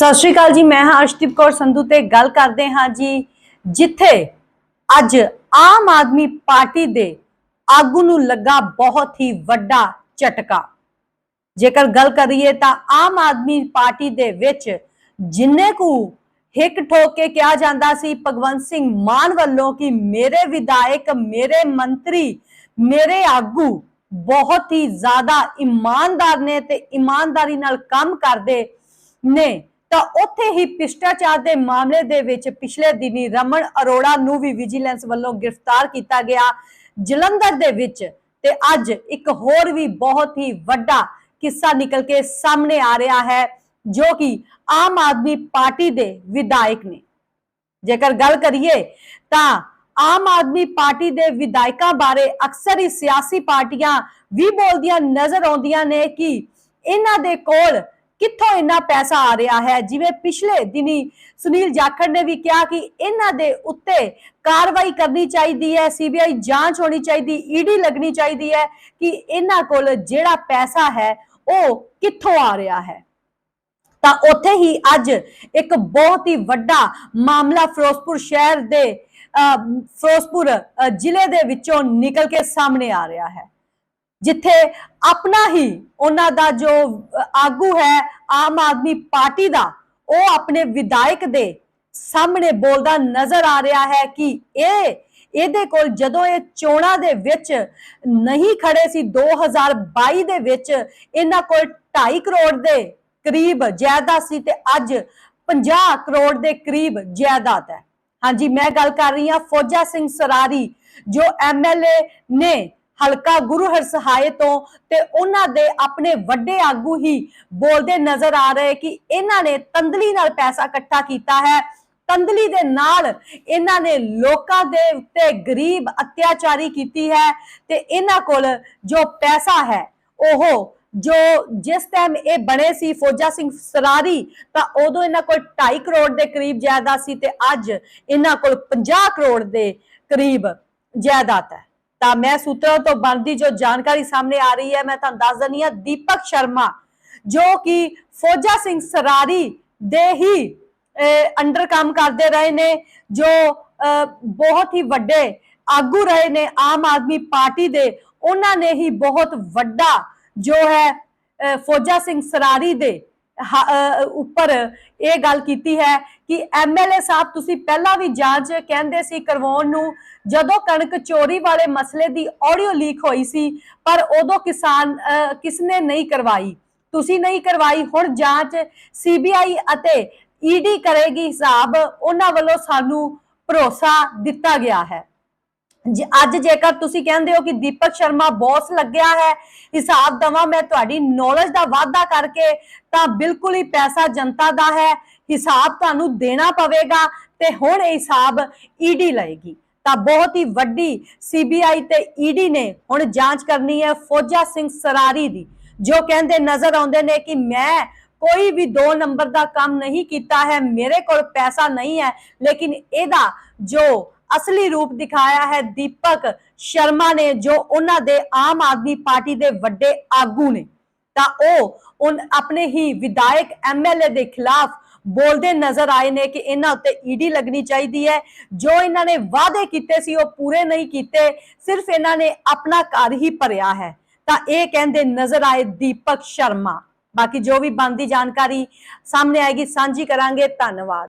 ਸਤਿ ਸ਼੍ਰੀ ਅਕਾਲ ਜੀ, ਮੈਂ ਹਾਂ ਅਰਸ਼ਦੀਪ ਕੌਰ ਸੰਧੂ ਤੇ ਗੱਲ ਕਰਦੇ ਹਾਂ ਜੀ, ਜਿੱਥੇ ਅੱਜ ਆਮ ਆਦਮੀ ਪਾਰਟੀ ਦੇ ਆਗੂ ਨੂੰ ਲੱਗਾ ਬਹੁਤ ਹੀ ਵੱਡਾ ਝਟਕਾ। ਜੇਕਰ ਗੱਲ ਕਰੀਏ ਤਾਂ ਆਮ ਆਦਮੀ ਪਾਰਟੀ ਦੇ ਵਿੱਚ ਜਿੰਨੇ ਕੁ ਹਿੱਕ ਠੋਕ ਕੇ ਕਿਹਾ ਜਾਂਦਾ ਸੀ, ਭਗਵੰਤ ਸਿੰਘ ਮਾਨ ਵੱਲੋਂ ਕਿ ਮੇਰੇ ਵਿਧਾਇਕ, ਮੇਰੇ ਮੰਤਰੀ, ਮੇਰੇ ਆਗੂ ਬਹੁਤ ਹੀ ਜ਼ਿਆਦਾ ਇਮਾਨਦਾਰ ਨੇ ਤੇ ਇਮਾਨਦਾਰੀ ਨਾਲ ਕੰਮ ਕਰਦੇ ਨੇ। ਤਾਂ ਉੱਥੇ ਹੀ ਭ੍ਰਿਸ਼ਟਾਚਾਰ ਦੇ ਮਾਮਲੇ ਦੇ ਵਿੱਚ ਪਿਛਲੇ ਦਿਨੀ ਰਮਨ ਅਰੋੜਾ ਨੂੰ ਵੀ ਵਿਜੀਲੈਂਸ ਵੱਲੋਂ ਗ੍ਰਿਫਤਾਰ ਕੀਤਾ ਗਿਆ ਜਲੰਧਰ ਦੇ ਵਿੱਚ ਤੇ ਅੱਜ ਇੱਕ ਹੋਰ ਵੀ ਬਹੁਤ ਹੀ ਵੱਡਾ ਕਿੱਸਾ ਨਿਕਲ ਕੇ ਸਾਹਮਣੇ ਆ ਰਿਹਾ ਹੈ, ਜੋ ਕਿ ਆਮ ਆਦਮੀ ਪਾਰਟੀ ਦੇ ਵਿਧਾਇਕ ਨੇ। ਜੇਕਰ ਗੱਲ ਕਰੀਏ ਤਾਂ ਆਮ ਆਦਮੀ ਪਾਰਟੀ ਦੇ ਵਿਧਾਇਕਾਂ ਬਾਰੇ ਅਕਸਰ ਹੀ ਸਿਆਸੀ ਪਾਰਟੀਆਂ ਵੀ ਬੋਲਦੀਆਂ ਨਜ਼ਰ ਆਉਂਦੀਆਂ ਨੇ ਕਿ ਇਹਨਾਂ ਦੇ ਕੋਲ ਕਿੱਥੋਂ ਇੰਨਾ ਪੈਸਾ ਆ ਰਿਹਾ ਹੈ? ਜਿਵੇਂ ਪਿਛਲੇ ਦਿਨੀ ਸੁਨੀਲ ਜਾਖੜ ਨੇ ਵੀ ਕਿਹਾ ਕਿ ਇਹਨਾਂ ਦੇ ਉੱਤੇ ਕਾਰਵਾਈ ਕਰਨੀ ਚਾਹੀਦੀ ਹੈ ਸੀਬੀਆਈ ਜਾਂਚ ਹੋਣੀ ਚਾਹੀਦੀ ਈਡੀ ਲੱਗਣੀ ਚਾਹੀਦੀ ਹੈ ਕਿ ਇਹਨਾਂ ਕੋਲ ਜਿਹੜਾ ਪੈਸਾ ਹੈ ਉਹ ਕਿੱਥੋਂ ਆ ਰਿਹਾ ਹੈ? ਤਾਂ ਉੱਥੇ ਹੀ ਅੱਜ ਇੱਕ ਬਹੁਤ ਹੀ ਵੱਡਾ ਮਾਮਲਾ ਫਿਰੋਜ਼ਪੁਰ ਸ਼ਹਿਰ ਦੇ ਅਹ, ਫਿਰੋਜ਼ਪੁਰ ਅਹ, ਜ਼ਿਲ੍ਹੇ ਦੇ ਵਿੱਚੋਂ ਨਿਕਲ ਕੇ ਸਾਹਮਣੇ ਆ ਰਿਹਾ ਹੈ। ਜਿੱਥੇ ਆਪਣਾ ਹੀ ਉਹਨਾਂ ਦਾ ਜੋ ਆਗੂ ਹੈ, ਆਮ ਆਦਮੀ ਪਾਰਟੀ ਦਾ, ਉਹ ਆਪਣੇ ਵਿਧਾਇਕ ਦੇ ਸਾਹਮਣੇ ਬੋਲਦਾ ਨਜ਼ਰ ਆ ਰਿਹਾ ਹੈ ਕਿ ਇਹ, ਇਹਦੇ ਕੋਲ ਜਦੋਂ ਇਹ ਚੋਣਾਂ ਦੇ ਵਿੱਚ ਨਹੀਂ ਖੜੇ ਸੀ 2022 ਦੇ ਵਿੱਚ ਇਹਨਾਂ ਕੋਲ 2.5 ਕਰੋੜ ਦੇ ਕਰੀਬ ਜਾਇਦਾਦ ਸੀ ਤੇ ਅੱਜ 50 ਕਰੋੜ ਦੇ ਕਰੀਬ ਜਾਇਦਾਦ ਹੈ। ਹਾਂਜੀ, ਮੈਂ ਗੱਲ ਕਰ ਰਹੀ ਹਾਂ ਫੌਜਾ ਸਿੰਘ ਸਰਾਰੀ, ਜੋ ਐਮਐਲਏ ਨੇ ਹਲਕਾ ਗੁਰੂ ਹਰਸਹਾਏ ਤੋਂ ਤੇ ਉਹਨਾਂ ਦੇ ਆਪਣੇ ਵੱਡੇ ਆਗੂ ਹੀ ਬੋਲਦੇ ਨਜ਼ਰ ਆ ਰਹੇ ਕਿ ਇਹਨਾਂ ਨੇ ਤੰਦਲੀ ਨਾਲ ਪੈਸਾ ਇਕੱਠਾ ਕੀਤਾ ਹੈ। ਤੰਦਲੀ ਦੇ ਨਾਲ ਇਹਨਾਂ ਨੇ ਲੋਕਾਂ ਦੇ ਉੱਤੇ ਗਰੀਬ ਅਤਿਆਚਾਰੀ ਕੀਤੀ ਹੈ ਤੇ ਇਹਨਾਂ ਕੋਲ ਜੋ ਪੈਸਾ ਹੈ, ਉਹ ਜੋ ਜਿਸ ਟਾਈਮ ਇਹ ਬਣੇ ਸੀ ਫੌਜਾ ਸਿੰਘ ਸਰਾਰੀ, ਤਾਂ ਉਦੋਂ ਇਹਨਾਂ ਕੋਲ 2.5 ਕਰੋੜ ਦੇ ਕਰੀਬ ਜਾਇਦਾਦ ਸੀ ਤੇ ਅੱਜ ਇਹਨਾਂ ਕੋਲ 50 ਕਰੋੜ ਦੇ ਕਰੀਬ ਜਾਇਦਾਦ ਹੈ। ਤਾਂ ਮੈਂ ਸੂਤਰਾਂ ਤੋਂ ਬਣਦੀ ਜੋ ਜਾਣਕਾਰੀ ਸਾਹਮਣੇ ਆ ਰਹੀ ਹੈ, ਮੈਂ ਤੁਹਾਨੂੰ ਦੱਸ ਦਿੰਦੀ ਹਾਂ, ਦੀਪਕ ਸ਼ਰਮਾ, ਜੋ ਕਿ ਫੌਜਾ ਸਿੰਘ ਸਰਾਰੀ ਦੇ ਹੀ ਅੰਡਰ ਕੰਮ ਕਰਦੇ ਰਹੇ ਨੇ, ਜੋ ਬਹੁਤ ਹੀ ਵੱਡੇ ਆਗੂ ਰਹੇ ਨੇ ਆਮ ਆਦਮੀ ਪਾਰਟੀ ਦੇ, ਉਹਨਾਂ ਨੇ ਹੀ ਬਹੁਤ ਵੱਡਾ ਜੋ ਹੈ ਫੌਜਾ ਸਿੰਘ ਸਰਾਰੀ ਦੇ ਉੱਪਰ ਇਹ ਗੱਲ ਕੀਤੀ ਹੈ ਕਿ ਐਮਐਲਏ ਸਾਹਿਬ ਤੁਸੀਂ ਪਹਿਲਾਂ ਵੀ ਜਾਂਚ ਕਹਿੰਦੇ ਸੀ ਕਰਵਾਉਣ ਨੂੰ, ਜਦੋਂ ਕਣਕ ਚੋਰੀ ਵਾਲੇ ਮਸਲੇ ਦੀ ਆਡੀਓ ਲੀਕ ਹੋਈ ਸੀ, ਪਰ ਉਦੋਂ ਕਿਸਾਨ ਕਿਸਨੇ ਨਹੀਂ ਕਰਵਾਈ। ਤੁਸੀਂ ਨਹੀਂ ਕਰਵਾਈ, ਹੁਣ ਜਾਂਚ ਸੀਬੀਆਈ ਅਤੇ ਈਡੀ ਕਰੇਗੀ ਹਿਸਾਬ ਉਹਨਾਂ ਵੱਲੋਂ ਸਾਨੂੰ ਭਰੋਸਾ ਦਿੱਤਾ ਗਿਆ ਹੈ। ਅੱਜ ਜੇਕਰ ਤੁਸੀਂ ਕਹਿੰਦੇ ਹੋ ਕਿ ਦੀਪਕ ਸ਼ਰਮਾ ਬੌਸ ਲੱਗਿਆ ਹੈ, ਹਿਸਾਬ ਦਵਾ ਮੈਂ ਤੁਹਾਡੀ ਨੌਲੇਜ ਦਾ ਵਾਧਾ ਕਰਕੇ ਤਾਂ ਬਿਲਕੁਲ ਹੀ ਪੈਸਾ ਜਨਤਾ ਦਾ ਹੈ, ਹਿਸਾਬ ਤੁਹਾਨੂੰ ਦੇਣਾ ਪਵੇਗਾ ਤੇ ਹੁਣ ਇਹ ਹਿਸਾਬ ਈਡੀ ਲਏਗੀ। ਤਾਂ ਬਹੁਤ ਹੀ ਵੱਡੀ ਸੀਬੀਆਈ ਤੇ ਈਡੀ ਨੇ ਹੁਣ ਜਾਂਚ ਕਰਨੀ ਹੈ ਫੌਜਾ ਸਿੰਘ ਸਰਾਰੀ ਦੀ, ਜੋ ਕਹਿੰਦੇ ਨਜ਼ਰ ਆਉਂਦੇ ਨੇ ਕਿ ਮੈਂ ਕੋਈ ਵੀ 2 ਨੰਬਰ ਦਾ ਕੰਮ ਨਹੀਂ ਕੀਤਾ ਹੈ, ਮੇਰੇ ਕੋਲ ਪੈਸਾ ਨਹੀਂ ਹੈ, ਲੇਕਿਨ ਇਹਦਾ ਜੋ ਅਸਲੀ ਰੂਪ ਦਿਖਾਇਆ ਹੈ ਦੀਪਕ ਸ਼ਰਮਾ ਨੇ, ਜੋ ਉਹਨਾਂ ਦੇ ਆਮ ਆਦਮੀ ਪਾਰਟੀ ਦੇ ਵੱਡੇ ਆਗੂ ਨੇ। ਤਾਂ ਉਹ ਆਪਣੇ ਹੀ ਵਿਧਾਇਕ ਐਮਐਲਏ ਦੇ ਖਿਲਾਫ ਬੋਲਦੇ ਨਜ਼ਰ ਆਏ ਨੇ ਕਿ ਇਹਨਾਂ ਉੱਤੇ ਈਡੀ ਲੱਗਣੀ ਚਾਹੀਦੀ ਹੈ। ਜੋ ਇਹਨਾਂ ਨੇ ਵਾਅਦੇ ਕੀਤੇ ਸੀ, ਉਹ ਪੂਰੇ ਨਹੀਂ ਕੀਤੇ, ਸਿਰਫ ਇਹਨਾਂ ਨੇ ਆਪਣਾ ਘਰ ਹੀ ਭਰਿਆ ਹੈ। ਤਾਂ ਇਹ ਕਹਿੰਦੇ ਨਜ਼ਰ ਆਏ ਦੀਪਕ ਸ਼ਰਮਾ। ਬਾਕੀ ਜੋ ਵੀ ਬਣਦੀ ਜਾਣਕਾਰੀ ਸਾਹਮਣੇ ਆਏਗੀ, ਸਾਂਝੀ ਕਰਾਂਗੇ। ਧੰਨਵਾਦ।